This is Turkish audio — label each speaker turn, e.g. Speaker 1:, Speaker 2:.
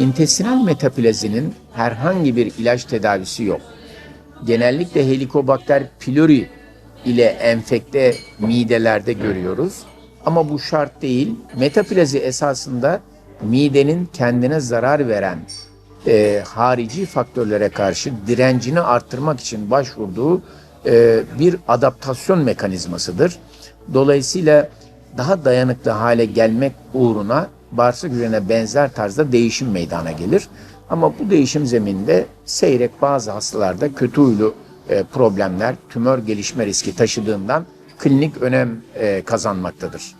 Speaker 1: İntestinal metaplazinin herhangi bir ilaç tedavisi yok. Genellikle Helicobacter pylori ile enfekte midelerde görüyoruz. Ama bu şart değil. Metaplazi esasında midenin kendine zarar veren e, harici faktörlere karşı direncini arttırmak için başvurduğu e, bir adaptasyon mekanizmasıdır. Dolayısıyla daha dayanıklı hale gelmek uğruna bağırsak hücrelerine benzer tarzda değişim meydana gelir. Ama bu değişim zemininde seyrek bazı hastalarda kötü huylu e, problemler, tümör gelişme riski taşıdığından klinik önem e, kazanmaktadır.